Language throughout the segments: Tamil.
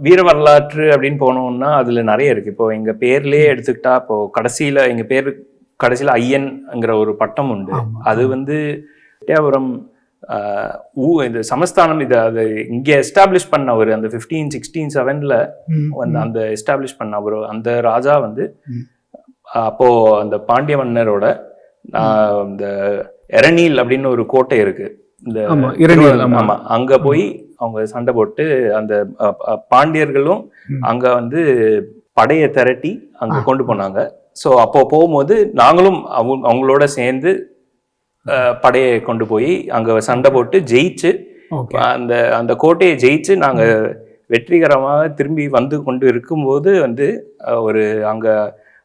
வீர வரலாற்று அப்படின்னு போனோம்னா அதுல நிறைய இருக்கு இப்போ எங்க பேர்லயே எடுத்துக்கிட்டா இப்போ கடைசியில எங்க பேர் கடைசியில ஐயன்ங்கிற ஒரு பட்டம் உண்டு. அது வந்து எட்டயபுரம் ஊ இந்த சமஸ்தானம் இதை அது இங்க எஸ்டாப்ளிஷ் பண்ண ஒரு அந்த ஃபிஃப்டீன் சிக்ஸ்டீன் செவன்ல வந்து. அந்த எஸ்டாப்ளிஷ் பண்ண ஒரு அந்த ராஜா வந்து ம். அப்போ அந்த பாண்டிய மன்னரோட இந்த எரணில் அப்படின்னு ஒரு கோட்டை இருக்கு இந்த ஆமா, இரணியல், திருவள்ளூர், ஆமா. ஆமா அங்க போய் அவங்க சண்டை போட்டு அந்த பாண்டியர்களும். அங்க வந்து படையை திரட்டி அங்க. கொண்டு போனாங்க சோ அப்போ போகும்போது நாங்களும் அவங்க அவங்களோட சேர்ந்து படையை கொண்டு போய் அங்க சண்டை போட்டு ஜெயிச்சு அந்த அந்த கோட்டையை ஜெயிச்சு நாங்க வெற்றிகரமாக திரும்பி வந்து கொண்டு இருக்கும்போது வந்து ஒரு அங்க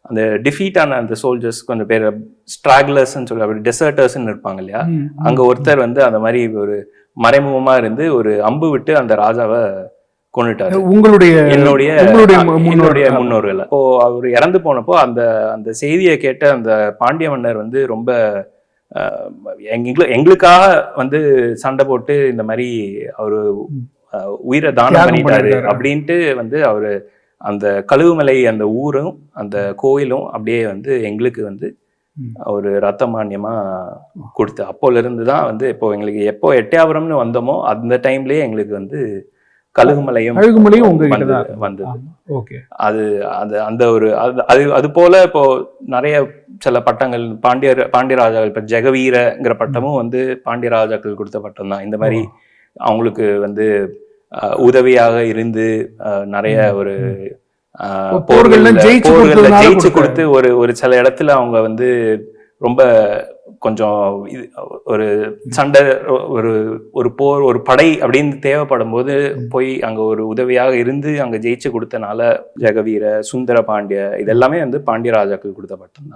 அந்த டிஃபீட் ஆன அந்த சோல்ஜர்ஸ் கொஞ்சம் பேர் ஸ்ட்ராக்லர்ஸ்ன்னு சொல்லி அப்படி டெசர்டர்ஸ்ன்னு இருப்பாங்க இல்லையா. அங்க ஒருத்தர் வந்து அந்த மாதிரி ஒரு மறைமுகமா இருந்து ஒரு அம்பு விட்டு அந்த ராஜாவை கொண்டுட்டாரு உங்களுடைய என்னுடைய என்னுடைய முன்னோர்கள் அப்போ அவர் இறந்து போனப்போ அந்த அந்த செய்தியை கேட்ட அந்த பாண்டிய மன்னர் வந்து ரொம்ப அஹ், எங்க- எங்களுக்காக வந்து சண்டை போட்டு இந்த மாதிரி அவரு உயிரை தானம் பண்ணிட்டாரு. அப்படின்ட்டு வந்து அவரு அந்த கழுவுமலை அந்த ஊரும் அந்த கோயிலும் அப்படியே வந்து எங்களுக்கு வந்து. ஒரு ரத்த மானியமா கொடுத்து அப்போல இருந்து தான் வந்து இப்போ எங்களுக்கு எப்போ எட்டயபுரம்னு வந்தோமோ அந்த டைம்லயே எங்களுக்கு வந்து கழுகுமலையும் உங்ககிட்ட வந்தது- ஓகே. அது அது அந்த ஒரு அது அது அது போல இப்போ நிறைய சில பட்டங்கள் பாண்டியர் பாண்டிய ராஜாக்கள் இப்போ ஜெகவீரங்கிற பட்டமும் வந்து பாண்டிய ராஜாக்கள் கொடுத்த பட்டம் தான். இந்த மாதிரி அவங்களுக்கு வந்து உதவியாக இருந்து நிறைய ஒரு போர்கள்ல ஜெயிச்சு கொடுத்த- ஒரு ஒரு சில இடத்துல அவங்க வந்து ரொம்ப கொஞ்சம் இது ஒரு சண்டை ஒரு ஒரு போர் ஒரு படை அப்படின்னு தேவைப்படும் போது போய் அங்க ஒரு உதவியாக இருந்து அங்க ஜெயிச்சு கொடுத்தனால ஜெகவீர சுந்தர பாண்டிய இதெல்லாமே வந்து பாண்டிய ராஜாக்கள் கொடுத்த பட்டம் தான்.